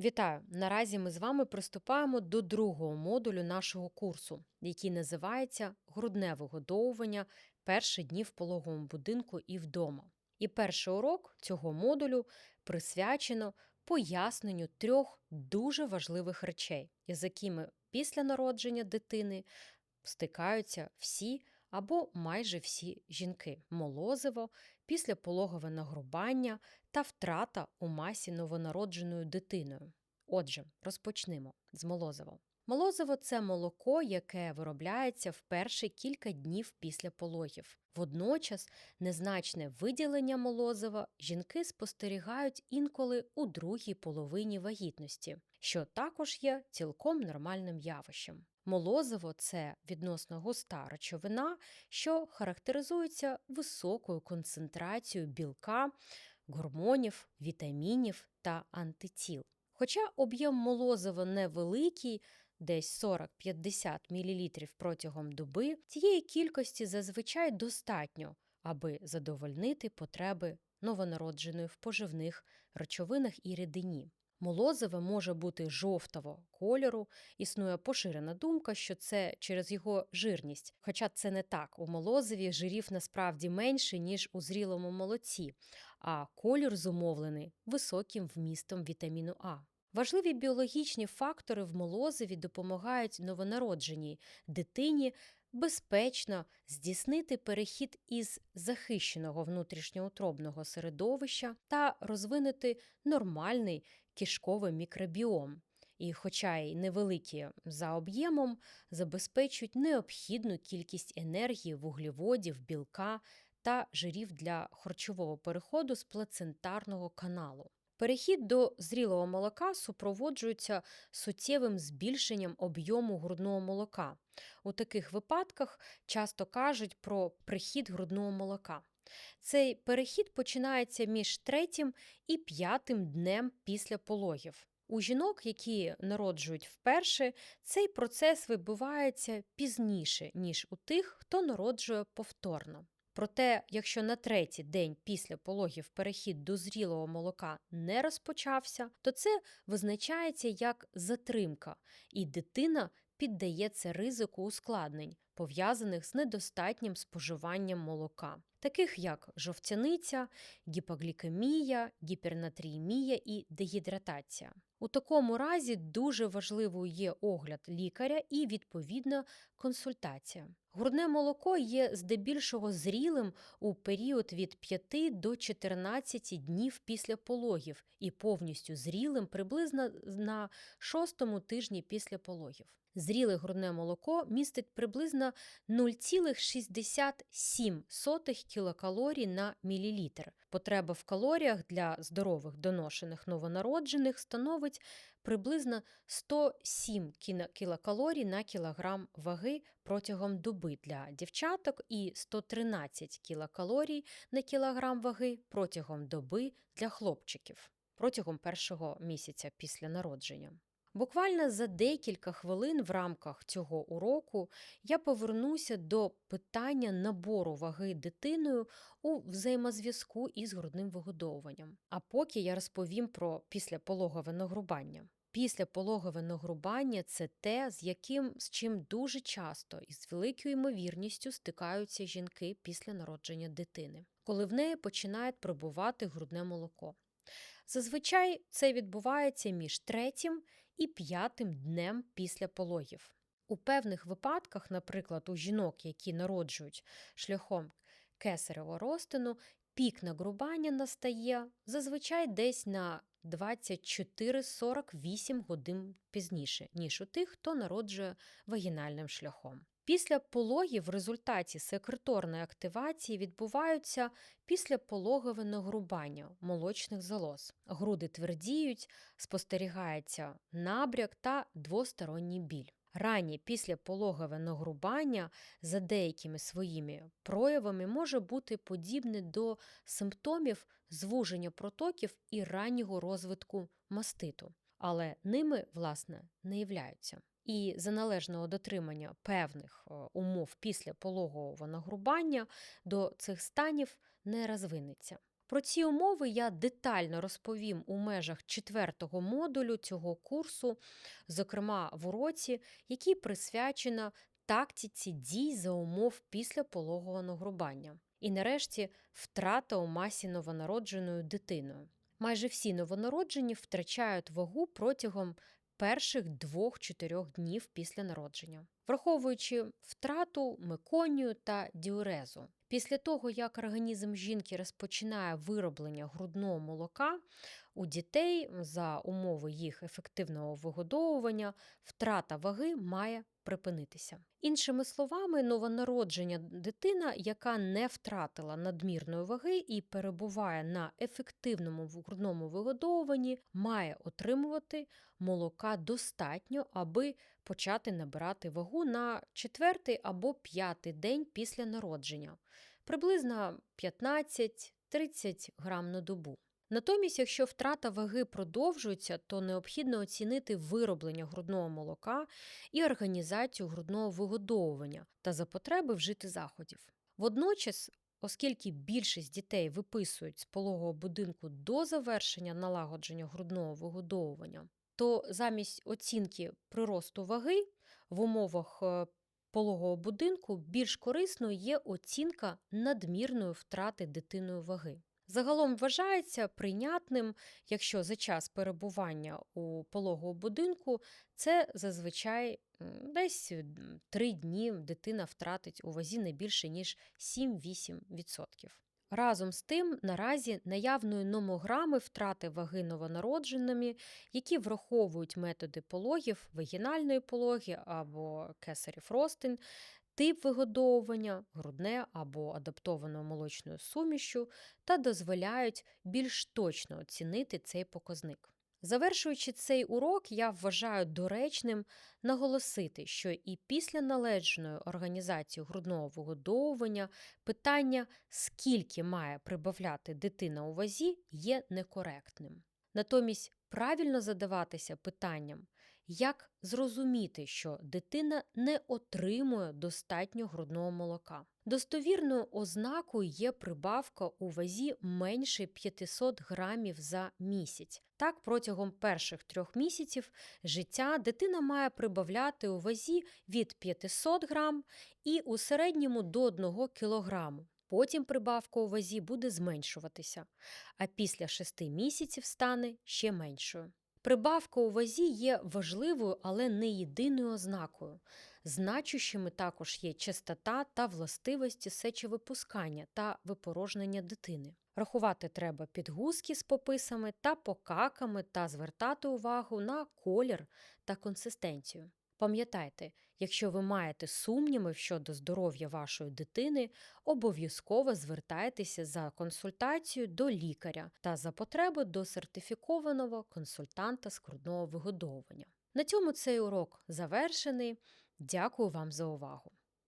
Вітаю! Наразі ми з вами приступаємо до другого модулю нашого курсу, який називається Грудне вигодовування перші дні в пологовому будинку і вдома. І перший урок цього модулю присвячено поясненню трьох дуже важливих речей, з якими після народження дитини стикаються всі або майже всі жінки: молозиво, післяпологове нагрубання та втрата у масі новонародженою дитиною. Отже, розпочнемо з молозива. Молозиво це молоко, яке виробляється в перші кілька днів після пологів. Водночас незначне виділення молозива жінки спостерігають інколи у другій половині вагітності, що також є цілком нормальним явищем. Молозиво це відносно густа речовина, що характеризується високою концентрацією білка, гормонів, вітамінів та антитіл. Хоча об'єм молозива невеликий, десь 40-50 мл протягом доби, цієї кількості зазвичай достатньо, аби задовольнити потреби новонародженої в поживних речовинах і рідині. Молозиве може бути жовтого кольору. Існує поширена думка, що це через його жирність. Хоча це не так. У молозиві жирів насправді менше, ніж у зрілому молоці, а колір зумовлений високим вмістом вітаміну А. Важливі біологічні фактори в молозиві допомагають новонародженій дитині безпечно здійснити перехід із захищеного внутрішньоутробного середовища та розвинути нормальний кишковий мікробіом. І, хоча й невеликі за об'ємом, забезпечують необхідну кількість енергії, вуглеводів, білка та жирів для харчового переходу з плацентарного каналу. Перехід до зрілого молока супроводжується суттєвим збільшенням об'єму грудного молока. У таких випадках часто кажуть про прихід грудного молока. Цей перехід починається між третім і п'ятим днем після пологів. У жінок, які народжують вперше, цей процес відбувається пізніше, ніж у тих, хто народжує повторно. Проте, якщо на третій день після пологів перехід до зрілого молока не розпочався, то це визначається як затримка, і дитина піддається ризику ускладнень, пов'язаних з недостатнім споживанням молока, таких як жовтяниця, гіпоглікемія, гіпернатріємія і дегідратація. У такому разі дуже важливою є огляд лікаря і відповідна консультація. Грудне молоко є здебільшого зрілим у період від 5 до 14 днів після пологів і повністю зрілим приблизно на шостому тижні після пологів. Зріле грудне молоко містить приблизно 0,67 кілокалорій на мілілітр. Потреба в калоріях для здорових доношених новонароджених становить приблизно 107 кілокалорій на кілограм ваги протягом доби для дівчаток і 113 кілокалорій на кілограм ваги протягом доби для хлопчиків протягом першого місяця після народження. Буквально за декілька хвилин в рамках цього уроку я повернуся до питання набору ваги дитиною у взаємозв'язку із грудним вигодовуванням. А поки я розповім про післяпологове нагрубання. Післяпологове нагрубання це те, з яким з чим дуже часто і з великою ймовірністю стикаються жінки після народження дитини, коли в неї починає пробувати грудне молоко. Зазвичай це відбувається між третім і п'ятим днем після пологів. У певних випадках, наприклад, у жінок, які народжують шляхом кесаревого розтину, пік нагрубання настає зазвичай десь на 24-48 годин пізніше, ніж у тих, хто народжує вагінальним шляхом. Після пологів в результаті секреторної активації відбуваються післяпологове нагрубання молочних залоз. Груди твердіють, спостерігається набряк та двосторонній біль. Раннє післяпологове нагрубання за деякими своїми проявами може бути подібне до симптомів звуження протоків і раннього розвитку маститу, але ними, власне, не являються і за належного дотримання певних е, умов після пологового нагрубання до цих станів не розвинеться. Про ці умови я детально розповім у межах четвертого модулю цього курсу, зокрема в уроці, який присвячено тактиці дій за умов після пологового нагрубання. І нарешті втрата у масі новонародженою дитиною. Майже всі новонароджені втрачають вагу протягом перших 2-4 днів після народження, враховуючи втрату меконію та діурезу. Після того, як організм жінки розпочинає вироблення грудного молока, у дітей за умови їх ефективного вигодовування втрата ваги має припинитися. Іншими словами, новонародження дитина, яка не втратила надмірної ваги і перебуває на ефективному грудному вигодовуванні, має отримувати молока достатньо, аби почати набирати вагу на четвертий або п'ятий день після народження, приблизно 15-30 грам на добу. Натомість, якщо втрата ваги продовжується, то необхідно оцінити вироблення грудного молока і організацію грудного вигодовування та за потреби вжити заходів. Водночас, оскільки більшість дітей виписують з пологового будинку до завершення налагодження грудного вигодовування, то замість оцінки приросту ваги в умовах е, пологового будинку більш корисною є оцінка надмірної втрати дитиною ваги. Загалом вважається прийнятним, якщо за час перебування у пологовому будинку це зазвичай десь 3 дні дитина втратить у вазі не більше ніж 7-8%. Разом з тим, наразі наявної номограми втрати ваги новонародженими, які враховують методи пологів, вагінальної пологи або кесарів ростин, тип вигодовування, грудне або адаптованою молочною сумішю та дозволяють більш точно оцінити цей показник. Завершуючи цей урок, я вважаю доречним наголосити, що і після належної організації грудного вигодовування питання, скільки має прибавляти дитина у вазі, є некоректним. Натомість правильно задаватися питанням, як зрозуміти, що дитина не отримує достатньо грудного молока? Достовірною ознакою є прибавка у вазі менше 500 грамів за місяць. Так, протягом перших трьох місяців життя дитина має прибавляти у вазі від 500 грам і у середньому до 1 кілограму. Потім прибавка у вазі буде зменшуватися, а після 6 місяців стане ще меншою. Прибавка у вазі є важливою, але не єдиною ознакою. Значущими також є частота та властивості сечовипускання та випорожнення дитини. Рахувати треба підгузки з пописами та покаками та звертати увагу на колір та консистенцію. Пам'ятайте, якщо ви маєте сумніви щодо здоров'я вашої дитини, обов'язково звертайтеся за консультацією до лікаря та за потреби до сертифікованого консультанта з грудного вигодовування. На цьому цей урок завершений. Дякую вам за увагу!